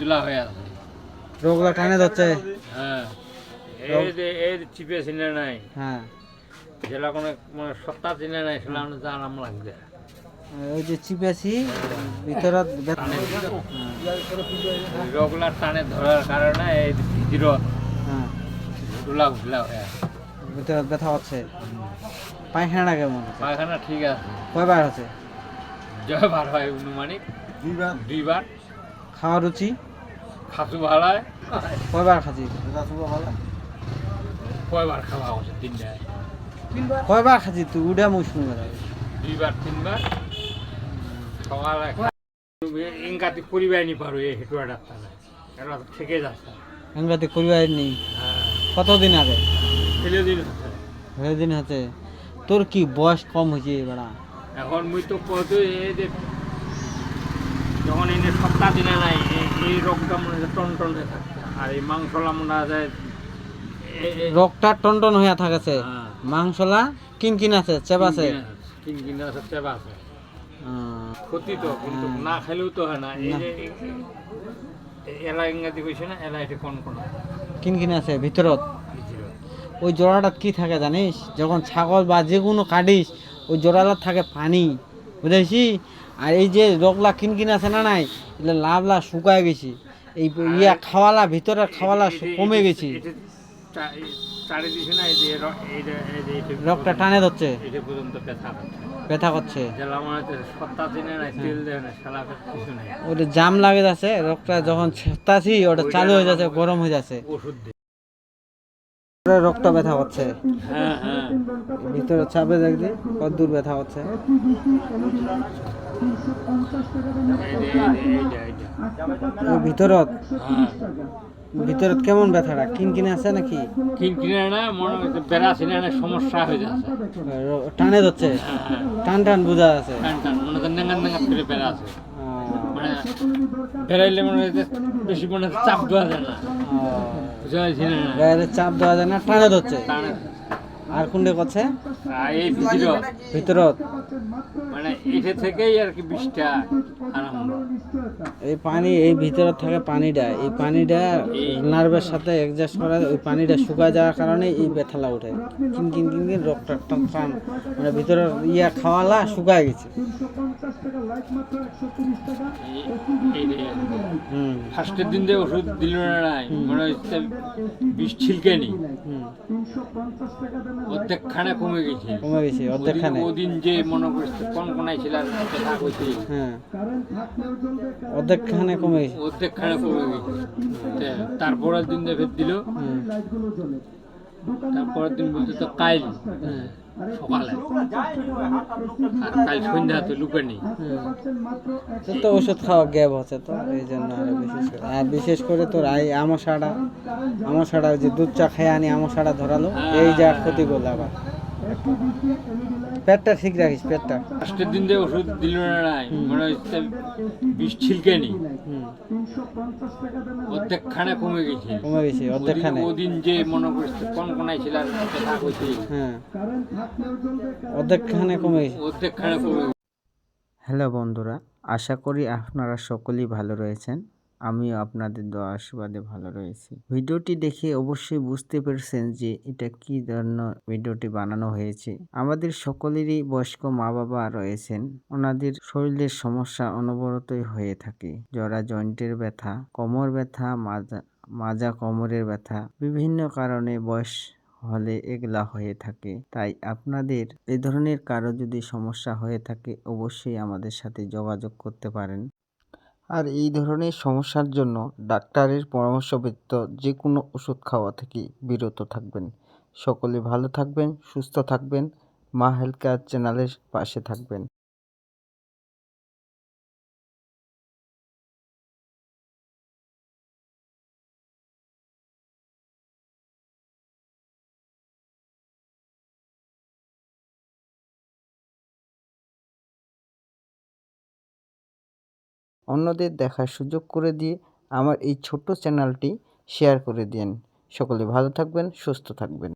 তুলা হয়ে আছে। রোগলা টানে ধরছে। হ্যাঁ। এই যে এই যে চিপে চিনে নাই। হ্যাঁ। যেটা কোনো মানে সত্তা চিনে নাই সেটা লাগছে। ওই যে চিপেছি টানে। রোগলার টানে ধরার কারণে এই হ্যাঁ। ঘুলা ঘুলা হয়ে আছে। ভিতৰত ব্যথা হচ্ছে। পায়খানা কেমন পায়খানা ঠিক আছে। কয়বার আছে জয়বার হয় অনুমানিক। দুইবার। দুইবার। খাওয়া রুচি? খাসু ভাড়ায় কয়বার খাচ্ছি কয়বার খাওয়া হচ্ছে তিনটায় কয়বার খাচ্ছি তুই? উঠে মুখ শুনবে দুইবার তিনবার। সকালে ইংকাতি পরিবার নি পারো এই হেটুয়া ডাক্তার এটা থেকে যাচ্ছে। এমরাতে করিবার নেই হ্যাঁ। কতদিন আগে? ছেলে দিন হচ্ছে। দিন হাতে তোর কি বয়স কম হয়েছে বেড়া এখন মুই তো কত এই যে যখন এনে সপ্তাহ দিনে নাই এই- রোগটা মনে হয় টন টন হয়ে থাকছে আর এই মাংসলা মনে হয় রোগটা টনটন হইয়া থাকেছে। হ্যাঁ। মাংসলা কিন কিন আছে? চেবাছে কিন কিনা আছে চেবা আছে। ক্ষতি তো কিন্তু হ্যাঁ। না খেলেও তো হয় না। এই যে এলা ইংরাজি কইছে না এলা এটা কোন কোন? কিন কিন আছে ভিতৰত ওই জোড়াটাত কি থাকে জানিস? যখন ছাগল বা যে কোনো কাটিস ওই জোড়াটাত থাকে পানি। বুঝেছি আর এই যে রোগলা কিন কিন আছে না নাই এগুলো লাভলা শুকায় গেছি। এই ইয়া খাওয়ালা ভিতরে খাওয়ালা কমে এটা- গেছি। এটা রোগটা টানে ধরছে। ব্যথা করছে। মনে ওটা জাম লাগে যাচ্ছে রোগটা যখন ছেতাছি ওটা চালু হয়ে যাচ্ছে গরম হয়ে যাচ্ছে। ওষুধ ওটা ব্যথা করছে হ্যাঁ হ্যাঁ। ভিতরে চাপে দেখবি কত দূর ব্যথা হচ্ছে। ভিতরত? হ্যাঁ। ভিতরত কেমন ব্যথাটা? কিন কিনে আছে নাকি? কিন কিনে না মনে হচ্ছে না সমস্যা হয়ে যাচ্ছে। টানে ধরছে। হ্যাঁ টান টান বোঝা আছে টান টান মনে হচ্ছে নেঙ্গা নেঙ্গা করে বেড়া আছে। বেড়াইলে মনে হচ্ছে বেশি মনে চাপ দেওয়া যায় না। চাপ দেওয়া যায় না টানে ধরছে। আর কোনটা করছে? ভিতরত। মানে এটা থেকেই আর কি বিষটা আরম্ভ। এই পানি এই ভিতরে থাকে পানিটা। এই পানিটা নার্ভের সাথে অ্যাডজাস্ট করে ওই পানিটা শুকায় যাওয়ার কারণে এই ব্যথালা উঠে। কিন কিন কিন কিন রক্তটা টান টান মানে ভিতরে ইয়া খাওয়ালা শুকায় গেছে। হুম। ফার্স্টের দিন দিয়ে ওষুধ দিল না নাই মনে হচ্ছে বিষ ছিলকে নি হুম। অর্ধেক খানে কমে গেছে। কমে গেছে অর্ধেক খানে ওদিন- যে মনে করছে কোনায় ছিল আর ব্যথা হয়েছে হ্যাঁ। কমে গেছে। অর্ধেক কমে গেছে। তারপরের দিন ফের দিল হুম তারপরের দিন বলতে তো কাইল। হুম সকালে। আর কাল সন্ধ্যাতে লুকে নেই। তো ওষুধ খাওয়া গ্যাপ হচ্ছে তো এই জন্য আরও বিশেষ করে আর বিশেষ করে তোর এই আমশাটা আমশাটা যে দুধ চা খেয়ে আনি আমশাটা ধরালো এই যা ক্ষতি করল আবার। পেটটা ঠিক রাখিস পেটটা। ফার্স্টের দিন দিয়ে ওষুধ দিল না নাই মনে হচ্ছে বিষ ছিলকে নি অর্ধেক খানে কমে গেছে। কমে গেছে অর্ধেক ওদিন- খানে ওদিন যে মনে করছে কোন কোনায় ছিল আর হয়েছে। হ্যাঁ। অর্ধেক খানে কমে গেছে। অর্ধেক খানে কমে গেছে। হ্যালো বন্ধুরা আশা করি আপনারা সকলেই ভালো রয়েছেন। আমিও আপনাদের দোয়া আশীর্বাদে ভালো রয়েছি। ভিডিওটি দেখে অবশ্যই বুঝতে পেরেছেন যে এটা কি ধরনের ভিডিওটি বানানো হয়েছে। আমাদের সকলেরই বয়স্ক মা বাবা রয়েছেন। ওনাদের শরীরের সমস্যা অনবরতই হয়ে থাকে। জরা জয়েন্টের ব্যথা, কোমর ব্যথা, মাজা মাজা কোমরের ব্যথা বিভিন্ন কারণে বয়স হলে এগুলা হয়ে থাকে। তাই আপনাদের এ ধরনের কারও যদি সমস্যা হয়ে থাকে, অবশ্যই আমাদের সাথে যোগাযোগ করতে পারেন। আর এই ধরনের সমস্যার জন্য ডাক্তারের পরামর্শ ব্যতীত যে কোনো ওষুধ খাওয়া থেকে বিরত থাকবেন। সকলে ভালো থাকবেন, সুস্থ থাকবেন। মা হেলথ কেয়ার চ্যানেলের পাশে থাকবেন। অন্যদের দেখার সুযোগ করে দিয়ে আমার এই ছোট্ট চ্যানেলটি শেয়ার করে দিন সকলে ভালো থাকবেন, সুস্থ থাকবেন।